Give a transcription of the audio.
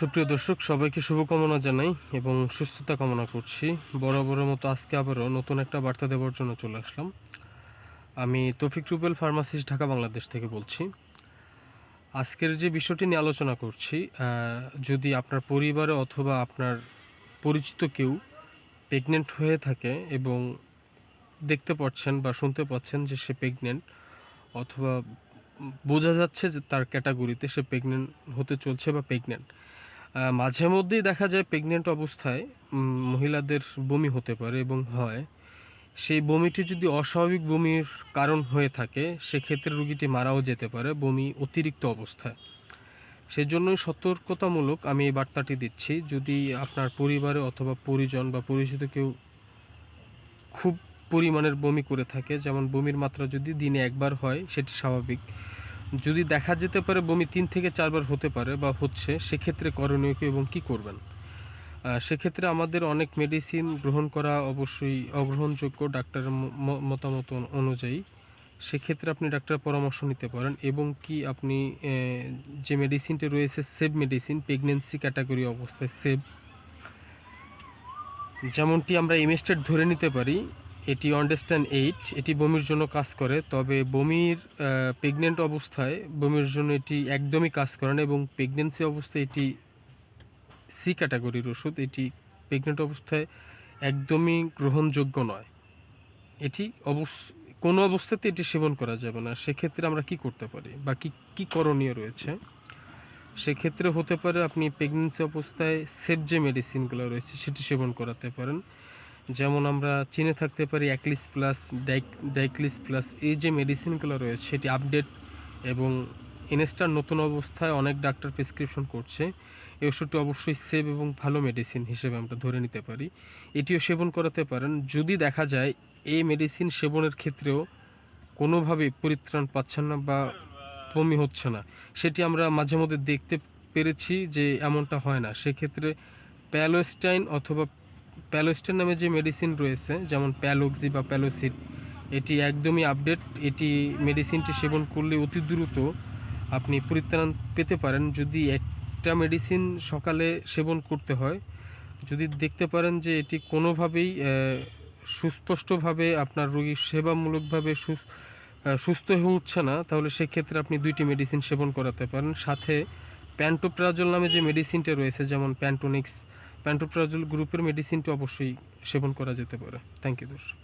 সুপ্রিয় দর্শক, সবাইকে শুভকামনা জানাই এবং সুস্থতা কামনা করছি। বরাবরের মতো আজকে আবারও নতুন একটা বার্তা দেওয়ার জন্য চলে আসলাম। আমি তফিক রুবেল, ফার্মাসিস্ট, ঢাকা, বাংলাদেশ থেকে বলছি। আজকের যে বিষয়টি নিয়ে আলোচনা করছি যদি আপনার পরিবারে অথবা আপনার পরিচিত কেউ প্রেগনেন্ট হয়ে থাকে এবং দেখতে পাচ্ছেন বা শুনতে পাচ্ছেন যে সে প্রেগনেন্ট অথবা বোঝা যাচ্ছে যে তার ক্যাটাগরিতে সে প্রেগনেন্ট হতে চলছে বা প্রেগনেন্ট মাঝে মধ্যেই দেখা যায় প্রেগনেন্ট অবস্থায় মহিলাদের বমি হতে পারে এবং হয়। সেই বমিটি যদি অস্বাভাবিক বমির কারণ হয়ে থাকে, সেক্ষেত্রে রুগীটি মারাও যেতে পারে বমি অতিরিক্ত অবস্থায়। সেজন্যই সতর্কতামূলক আমি এই বার্তাটি দিচ্ছি, যদি আপনার পরিবারে অথবা পরিজন বা পরিচিত কেউ খুব পরিমাণের বমি করে থাকে, যেমন বমির মাত্রা যদি দিনে একবার হয়, সেটি স্বাভাবিক। যদি দেখা যেতে পারে বমি তিন থেকে চারবার হতে পারে বা হচ্ছে, সেক্ষেত্রে করণীয় কী এবং কি করবেন? সেক্ষেত্রে আমাদের অনেক মেডিসিন গ্রহণ করা অবশ্যই অগ্রহণযোগ্য ডাক্তারের মতামত অনুযায়ী। সেক্ষেত্রে আপনি ডাক্তারের পরামর্শ নিতে পারেন এবং কি আপনি যে মেডিসিনটি রয়েছে সেভ মেডিসিন প্রেগনেন্সি ক্যাটাগরি অবস্থায় সেভ যেমনটি আমরা ইমেস্টেড ধরে নিতে পারি এটি অন্ডারস্ট্যান্ড এইট এটি বমির জন্য কাজ করে, তবে বমির প্রেগনেন্ট অবস্থায় বমির জন্য এটি একদমই কাজ করে না এবং প্রেগনেন্সি অবস্থায় এটি সি ক্যাটাগরির ওষুধ, এটি প্রেগনেন্ট অবস্থায় একদমই গ্রহণযোগ্য নয়। এটি অবশ্য কোনো অবস্থাতে এটি সেবন করা যাবে না। সেক্ষেত্রে আমরা কি করতে পারি? বা কি, কী করণীয় রয়েছে? সেক্ষেত্রে হতে পারে আপনি প্রেগনেন্সি অবস্থায় সেফ যে মেডিসিনগুলো রয়েছে, সেটি সেবন করাতে পারেন। যেমন আমরা চিনে থাকতে পারি অ্যাক্লিস প্লাস ডাইক ডাইক্লিস প্লাস, এই যে মেডিসিনগুলো রয়েছে, সেটি আপডেট এবং ইনস্টার নতুন অবস্থায় অনেক ডাক্তার প্রেসক্রিপশন করছে। এই ওষুধটি অবশ্যই সেভ এবং ভালো মেডিসিন হিসেবে আমরা ধরে নিতে পারি। এটিও সেবন করাতে পারেন। যদি দেখা যায় এই মেডিসিন সেবনের ক্ষেত্রেও কোনোভাবে পরিত্রাণ পাচ্ছেন না বা বমি হচ্ছে না, সেটি আমরা মাঝে মধ্যে দেখতে পেরেছি যে এমনটা হয় না। সেক্ষেত্রে প্যালোস্টাইন অথবা প্যালোস্টাইন নামে যে মেডিসিন রয়েছে, যেমন প্যালোক্সি বা প্যালোসিড এটি একদমই আপডেট এটি মেডিসিনটি সেবন করলে অতি দ্রুত আপনি পরিত্রাণ পেতে পারেন। যদি একটা মেডিসিন সকালে সেবন করতে হয়, যদি দেখতে পারেন যে এটি কোনোভাবেই সুস্পষ্টভাবে আপনার রোগী সেবামূলকভাবে সুস- সুস্থ হয়ে উঠছে না, তাহলে সেক্ষেত্রে আপনি দুইটি মেডিসিন সেবন করাতে পারেন। সাথে প্যান্টোপ্রাজল নামে যে মেডিসিনটা রয়েছে, যেমন প্যান্টোনিক্স প্যান্টোপ্রাজল গ্রুপের মেডিসিনটি অবশ্যই সেবন করা যেতে পারে। থ্যাংক ইউ দর্শক।